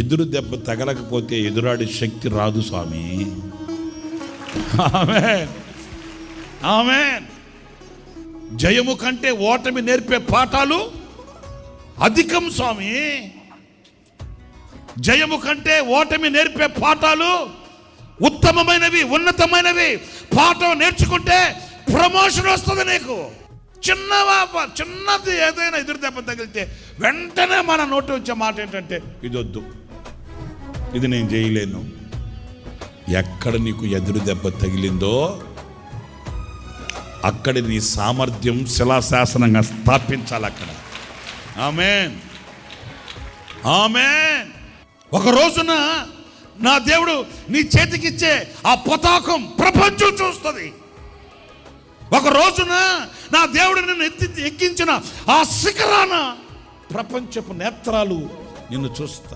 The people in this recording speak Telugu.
ఎదురు దెబ్బ తగలకపోతే ఎదురాడి శక్తి రాదు స్వామి. ఆమె ఆమె జయము కంటే ఓటమి నేర్పే పాఠాలు అధికం స్వామి. జయము కంటే ఓటమి నేర్పే పాఠాలు ఉత్తమమైనవి ఉన్నతమైనవి. పాఠం నేర్చుకుంటే ప్రమోషన్ వస్తుంది నీకు. చిన్న చిన్నది ఏదైనా ఎదురు దెబ్బ తగిలితే వెంటనే మన నోటి వచ్చే మాట ఏంటంటే ఇది వద్దు ఇది నేను చేయలేను. ఎక్కడ నీకు ఎదురు దెబ్బ తగిలిందో అక్కడ నీ సామర్థ్యం శిలాశాసనంగా స్థాపించాలి అక్కడ. ఆమెన్. ఆమెన్. ఒక రోజున నా దేవుడు నీ చేతికిచ్చే ఆ పతాకం ప్రపంచం చూస్తుంది. ఒక రోజున నా దేవుడు నిన్ను ఎత్తి ఎక్కించిన ఆ శిఖరాన ప్రపంచపు నేత్రాలు నిన్ను చూస్తాయి.